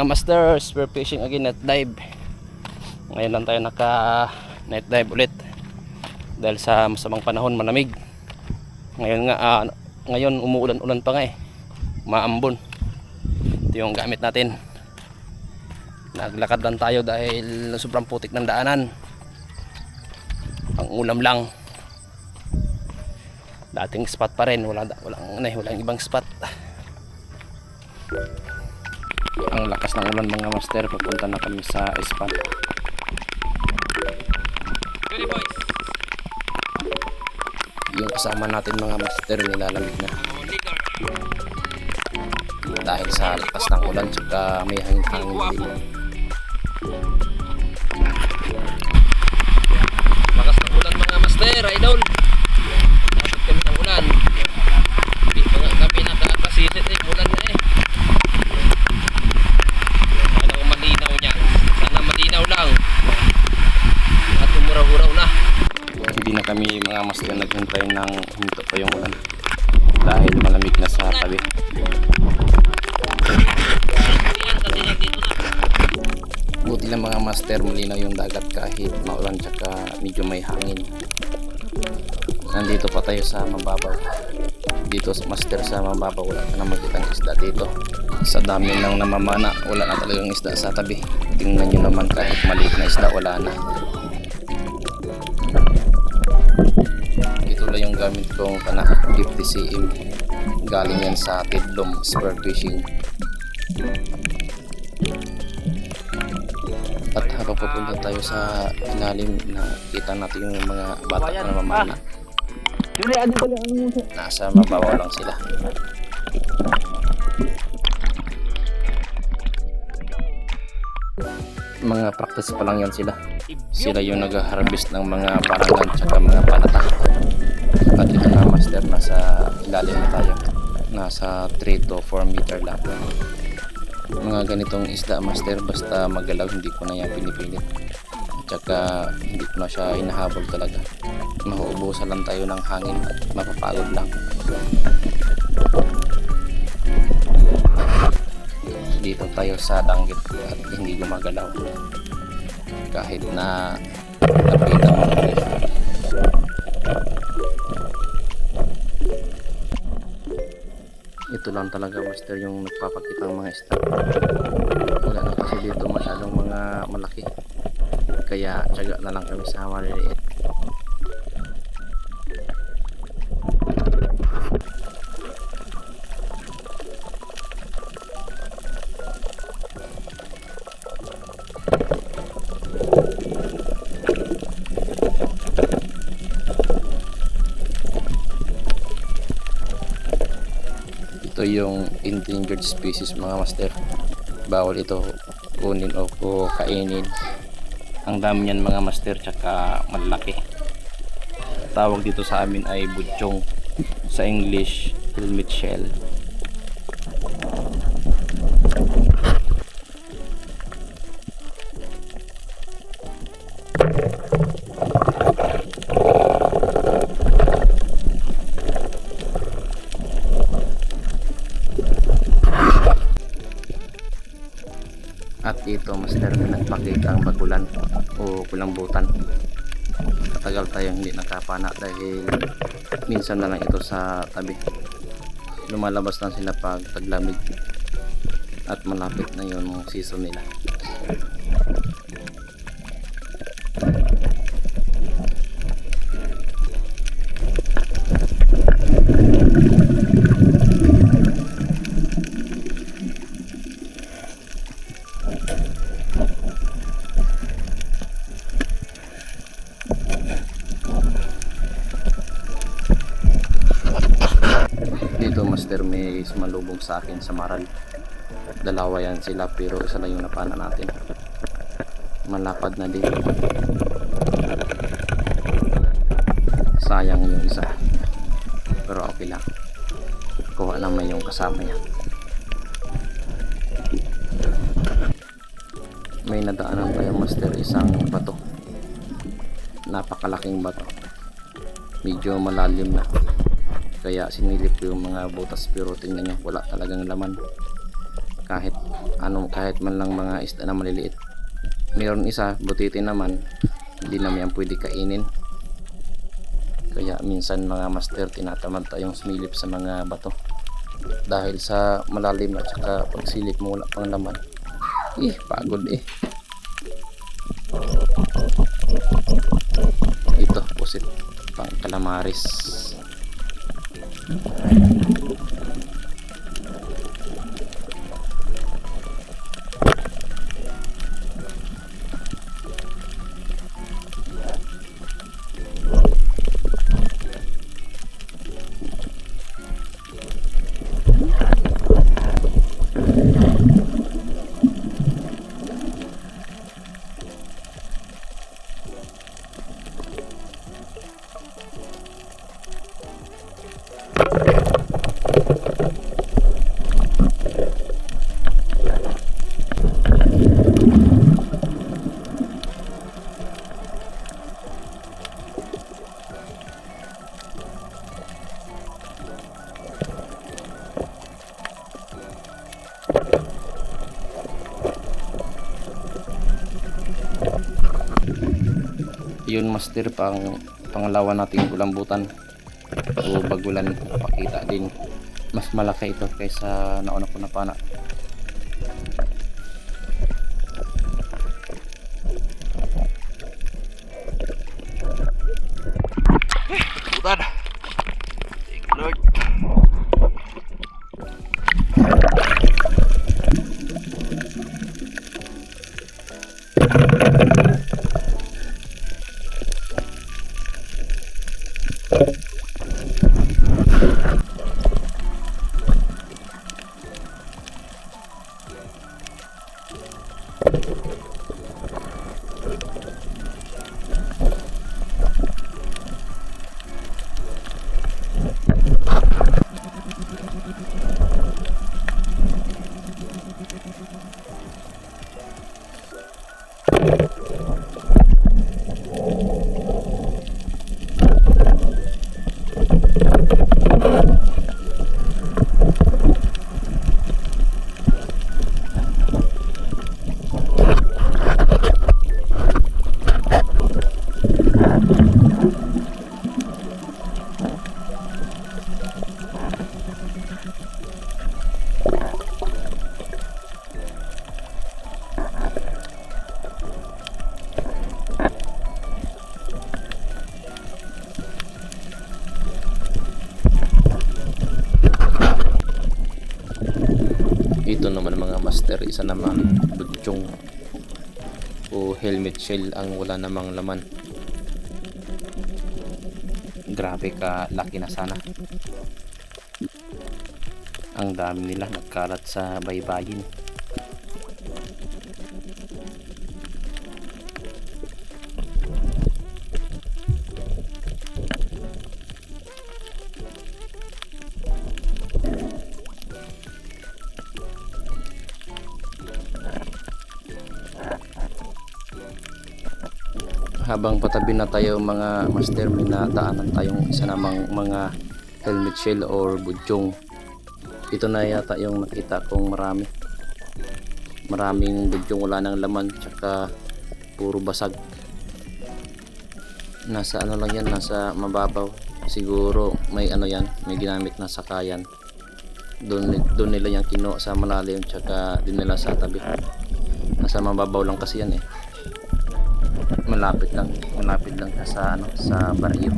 Mga master, spear fishing again net dive. Ngayon lang tayo naka net dive ulit. Dahil sa masamang panahon, malamig. Ngayon nga, ah, ngayon umuulan-ulan pa nga eh. Maambon. Ito yung gamit natin. Naglakad lang tayo dahil sobrang putik ng daanan. Ang ulam lang. Dating spot pa rin, wala walang ano eh, walang ibang spot. Ang lakas ng ulan mga master, papunta na kami sa boys. Yung kasama natin mga master nilalamig na Oh, dahil sa lakas ng ulan tsaka may hangin-hangin din. Lakas ng ulan mga master, idol. Dapat kami ng ulan. Hindi pa nga kami nakakasitit eh, ulan na eh. Sana kung malinaw niya. Sana malinaw lang. At umuraw-uraw na. Hindi mga master naghintay ng huminto pa yung ulan dahil malamig na sa tabi. Yan. Buti lang mga master malinaw yung dagat kahit maulan tsaka medyo may hangin. Nandito pa tayo sa mababaw. Dito master sa mababaw wala ka na makitang isda dito. Sa dami ng namamana wala na talagang isda sa tabi. Tingnan nyo naman kahit maliit na isda wala na. Ito lang yung gamit kong kana 50 cm. Galing yan sa Tidlom Spear Fishing. At habang pupunta tayo sa ilalim na kita natin yung mga bata na namamana. Nasa mababaw lang sila. Mga practice pa lang yan sila. Sila yung nag-harvest ng mga parangan tsaka mga panata. At na master, nasa ilalim na tayo. Nasa 3 to 4 meter lang. Mga ganitong isda master, basta magalaw hindi ko na yan pinipilit. Tsaka hindi ko na siya hinahabol talaga. Mahuubusan lang tayo ng hangin at mapapagod lang. Dito tayo sa danggit at hindi gumagalaw. Kahit na lapitan mo kami. Ito lang talaga master yung nagpapakita ng mga isda. Wala na kasi dito masyadong mga malaki. Kaya tiyaga na lang kami sa maliliit. Yung endangered species mga master. Bawal ito kunin o, o kainin. Ang dami niyan mga master tsaka malaki. Tawag dito sa amin ay butchong. Sa English, helmet shell. Nagpakita ang bagulan o kulambutan. Katagal tayo hindi nakapana dahil minsan na lang ito sa tabi. Lumalabas lang sila pag taglamig at malapit na yung season nila. Dito may sumalubong sa akin sa Maral. Dalawa yan sila pero isa lang yung napana natin. Malapad na din. Sayang yung isa. Pero okay lang. Kuha naman yung kasama niya. May nadaanan tayo master isang bato. Napakalaking bato. Medyo malalim na kaya sinilip ko yung mga butas pero tingnan nyo wala talagang laman. Kahit ano kahit man lang mga isda na maliliit. Meron isa butitin naman. Hindi naman yan pwede kainin. Kaya minsan mga master tinatamad tayong sumilip sa mga bato. Dahil sa malalim at saka pagsilip mo wala pang laman. Eh pagod eh. Ito pusit pang calamaris Thank you. Yun master pang pangalawa nating ulambutan o bagulan pakita din. Mas malaki ito kaysa nauna ko na pana isa naman butchong o helmet shell ang wala namang laman. Grabe ka laki na sana. Ang dami nila nagkalat sa baybayin habang patabi na tayo mga master may nadaanan tayong isa namang mga helmet shell or budyong. Ito na yata yung nakita kong marami. Maraming budyong wala ng laman tsaka puro basag. Nasa ano lang yan nasa mababaw. Siguro may ano yan may ginamit na sakayan. Doon, doon nila yung kino sa malalim tsaka din nila sa tabi. Nasa mababaw lang kasi yan eh malapit lang malapit lang sa ano sa baryo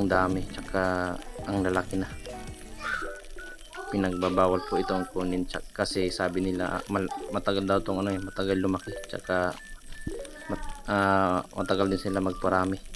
ang dami tsaka ang lalaki na. Pinagbabawal po itong kunin tsaka kasi sabi nila ah, matagal daw tong ano eh, matagal lumaki tsaka mat, ah, matagal din sila magparami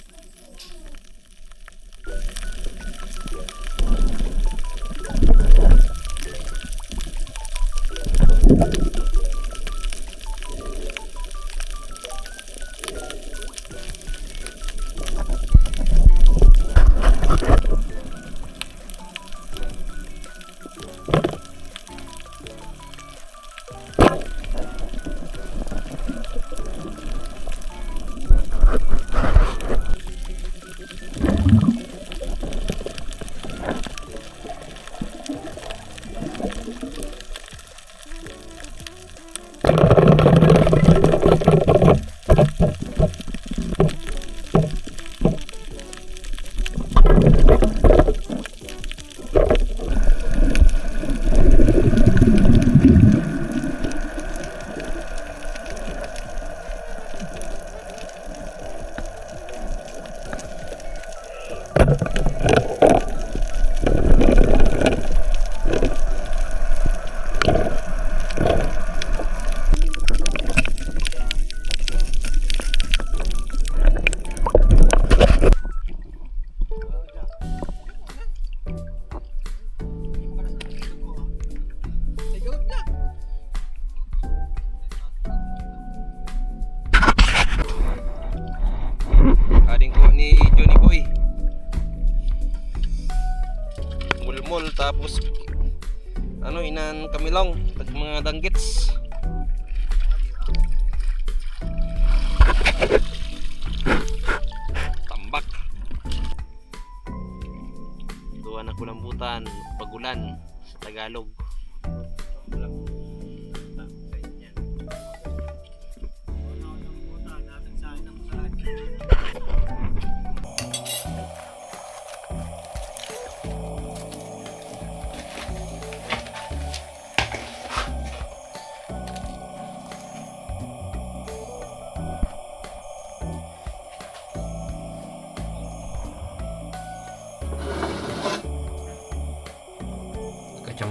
tapos ano inan kamilong tag mga danggits. Tambak. Duwa na kulambutan, pagulan sa Tagalog.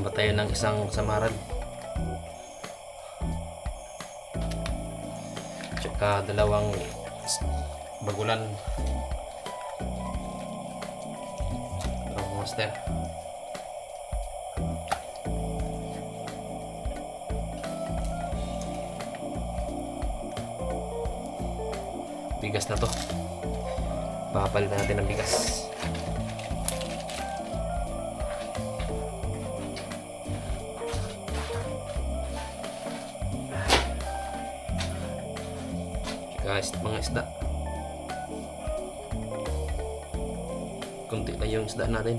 Tayo ng isang samaran. Tsaka dalawang bagulan. Dalawang master. Bigas na to. Papalitan natin ng bigas. Guys, mga isda. Kunti lang yung isda natin.